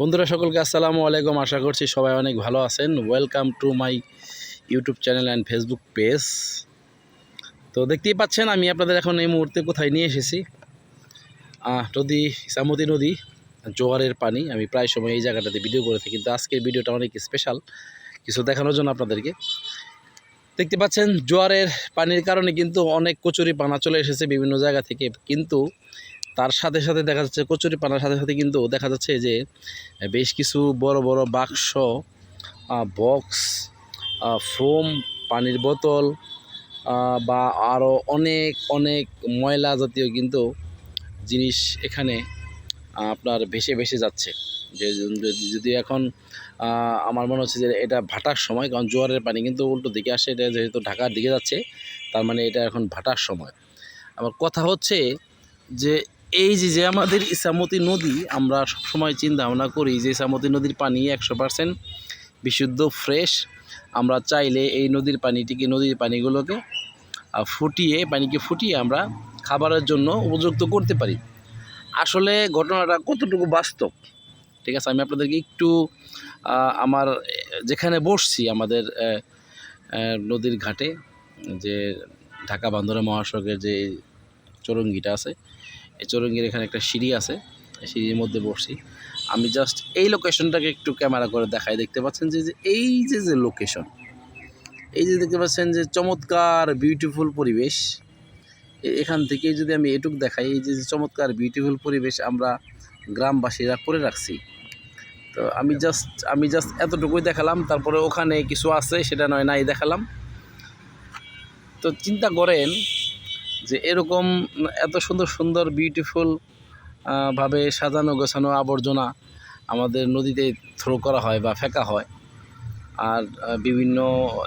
বন্ধুরা, সকলকে আসসালামু আলাইকুম। আশা করছি সবাই অনেক ভালো আছেন। Welcome to my YouTube channel and Facebook page তো দেখতেই পাচ্ছেন, আমি আপনাদের এখন এই মুহূর্তে কোথায় নিয়ে এসেছি। নদী, ইসামতি নদী, জোয়ারের পানি। আমি প্রায় সময় এই জায়গাটাতে ভিডিও করে থাকি, কিন্তু আজকের ভিডিওটা অনেক স্পেশাল কিছু দেখানোর জন্য আপনাদেরকে। দেখতে পাচ্ছেন, জোয়ারের পানির কারণে কিন্তু অনেক কচুরি পানা চলে এসেছে বিভিন্ন জায়গা থেকে। কিন্তু তার সাথে সাথে দেখা যাচ্ছে, কচুরি পানার সাথে সাথে কিন্তু দেখা যাচ্ছে যে, বেশ কিছু বড় বড় বাক্স বক্স ফোম পানির বোতল বা আরও অনেক অনেক ময়লা জাতীয় কিন্তু জিনিস এখানে আপনার ভেসে ভেসে যাচ্ছে। যে যদি- এখন আমার মনে হচ্ছে যে এটা ভাটার সময়, কারণ জোয়ারের পানি কিন্তু উল্টো দিকে আসে, এটা যেহেতু ঢাকার দিকে যাচ্ছে, তার মানে এটা এখন ভাটার সময়। আবার কথা হচ্ছে যে এই যে যে আমাদের ইসামতি নদী, আমরা সবসময় চিন্তা ভাবনা করি যে ইসামতি নদীর পানি একশো পার্সেন্ট বিশুদ্ধ, ফ্রেশ। আমরা চাইলে এই নদীর পানিটিকে, নদীর পানিগুলোকে ফুটিয়ে, পানিকে ফুটিয়ে আমরা খাবারের জন্য উপযুক্ত করতে পারি। আসলে ঘটনাটা কতটুকু বাস্তব? ঠিক আছে, আমি আপনাদেরকে একটু আমার, যেখানে বসছি, আমাদের নদীর ঘাটে, যে ঢাকা বান্দরা মহাসড়কের যে চরঙ্গিটা আছে এই চরঙ্গির এখানে একটা সিঁড়ি আছে সিঁড়ির মধ্যে বসছি। আমি জাস্ট এই লোকেশনটাকে একটু ক্যামেরা করে দেখাই, দেখতে পাচ্ছেন যে এই যে যে লোকেশন এই যে দেখতে পাচ্ছেন যে চমৎকার বিউটিফুল পরিবেশ। এখান থেকে যদি আমি এটুক দেখাই, এই যে চমৎকার বিউটিফুল পরিবেশ আমরা গ্রামবাসীরা করে রাখছি। তো আমি জাস্ট আমি জাস্ট এতটুকুই দেখালাম, তারপরে ওখানে কিছু আছে, সেটা নয়, নাই দেখালাম। তো চিন্তা করেন যে এরকম এত সুন্দর সুন্দর বিউটিফুল ভাবে সাজানো গোছানো আবর্জনা আমাদের নদীতে থ্রো করা হয় বা ফেকা হয়। আর বিভিন্ন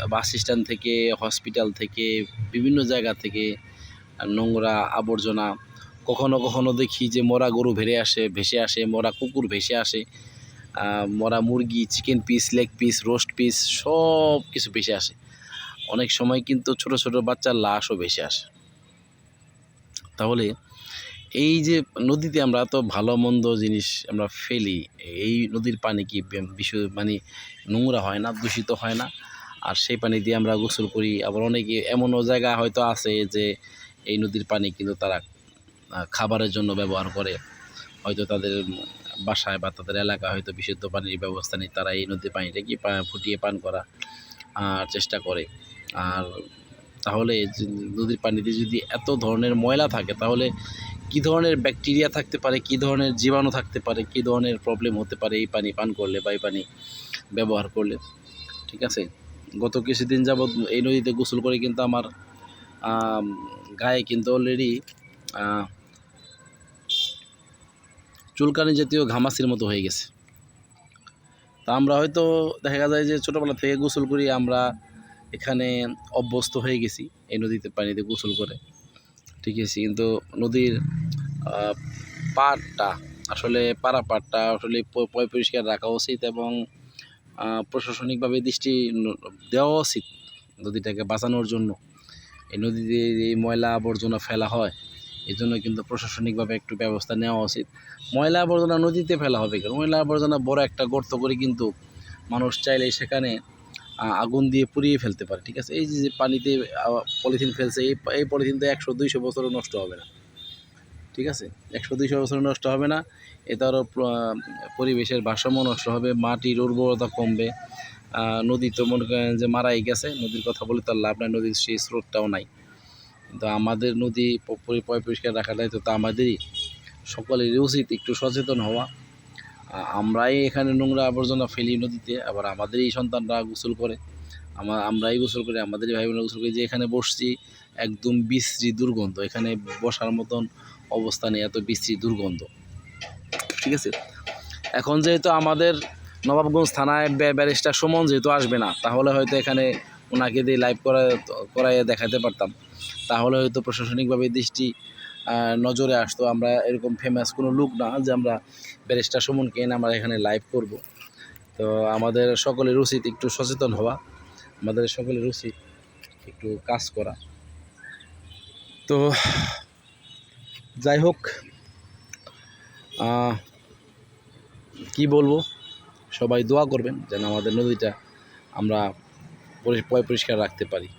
বাস স্ট্যান্ড থেকে হসপিটাল থেকে, বিভিন্ন জায়গা থেকে নোংরা আবর্জনা। কখনো কখনো দেখি যে মরা গরু ভেড়ে আসে, ভেসে আসে, মরা কুকুর ভেসে আসে মরা মুরগি chicken piece leg piece roast piece সব কিছু ভেসে আসে। অনেক সময় কিন্তু ছোট ছোট বাচ্চার লাশও ভেসে আসে। তাহলে এই যে নদীতে আমরা তো ভালো মন্দ জিনিস আমরা ফেলি, এই নদীর পানি কি বিশু মানে নোংরা হয় না, দূষিত হয় না? আর সেই পানি দিয়ে আমরা গোসল করি। আবার অনেকে এমনও জায়গা হয়তো আছে যে এই নদীর পানি কিন্তু তারা খাবারের জন্য ব্যবহার করে। হয়তো তাদের বাসায় বা তাদের এলাকায় হয়তো বিশুদ্ধ পানির ব্যবস্থা নেই, তারা এই নদীর পানিটা কি ফুটিয়ে পান করা আর চেষ্টা করে। আর তাহলে নদীর পানিতে যদি এত ধরনের ময়লা থাকে তাহলে কি ধরনের ব্যাকটেরিয়া থাকতে পারে কি ধরনের জীবাণু থাকতে পারে কি ধরনের প্রবলেম হতে পারে এই পানি পান করলে বা এই পানি ব্যবহার করলে? ঠিক আছে? গত কিছুদিন যাবৎ এই নদীতে গোসল করে কিন্তু আমার আম, গায়ে কিন্তু অলরেডি চুলকানি জাতীয় ঘামাসির মতো হয়ে গেছে। তা আমরা হয়তো দেখা যায় যে ছোটোবেলা থেকে গোসল করি আমরা এখানে অভ্যস্ত হয়ে গেছি এই নদীতে পানিতে গোসল করে। ঠিক আছে, কিন্তু নদীর পাড়টা, আসলে পাড়া পাড়টা আসলে পয়, পরিষ্কার রাখা উচিত এবং প্রশাসনিকভাবে দৃষ্টি দেওয়া উচিত নদীটাকে বাঁচানোর জন্য। এই নদীতে এই ময়লা আবর্জনা ফেলা হয়, এই জন্য কিন্তু প্রশাসনিকভাবে একটু ব্যবস্থা নেওয়া উচিত। ময়লা আবর্জনা নদীতে ফেলা হবে কেন? ময়লা আবর্জনা বড় একটা গর্ত করে কিন্তু মানুষ চাইলে সেখানে আগুন দিয়ে পুড়িয়ে ফেলতে পারে, ঠিক আছে? এই যে পানিতে পলিথিন ফেলছে, এই এই পলিথিন তো একশো দুইশো বছরও নষ্ট হবে না, ঠিক আছে? একশো দুইশো বছর নষ্ট হবে না এটারও প্র- পরিবেশের ভারসাম্য নষ্ট হবে, মাটির উর্বরতা কমবে নদী তো মনে করেন যে মারাই গেছে, নদীর কথা বলে তার লাভ নাই, নদীর সেই স্রোতটাও নাই। কিন্তু আমাদের নদী পরিষ্কার রাখাটাই তো তা আমাদেরই, সকলেরই উচিত একটু সচেতন হওয়া আমরাই এখানে নোংরা আবর্জনা ফেলি নদীতে, আবার আমাদেরই সন্তানরা গোসল করে। আমা আমরাই গোসল করি, আমাদেরই ভাই বোনেরা গোসল করি। যে এখানে বসছি, একদম বিশ্রী দুর্গন্ধ। এখানে বসার মতন অবস্থা নেই, এত বিশ্রী দুর্গন্ধ। ঠিক আছে? এখন যেহেতু আমাদের নবাবগঞ্জ থানায় ব্যারিস্টার সুমন যেহেতু আসবে না, তাহলে হয়তো এখানে ওনাকে দিয়ে লাইভ করা করাইয়ে দেখাতে পারতাম। তাহলে হয়তো প্রশাসনিকভাবে দৃষ্টি নজরে আসতো, আমরা এরকম ফেমাস কোনো লোক না যে আমরা ব্যারিস্টার সুমনকে এনে আমরা এখানে লাইভ করব। তো আমাদের সকলের উচিত একটু সচেতন হওয়া, আমাদের সকলের উচিত একটু কাজ করা। তো যাই হোক কি বলব? সবাই দোয়া করবেন যেন আমাদের নদীটা আমরা পরিষ্কার রাখতে পারি।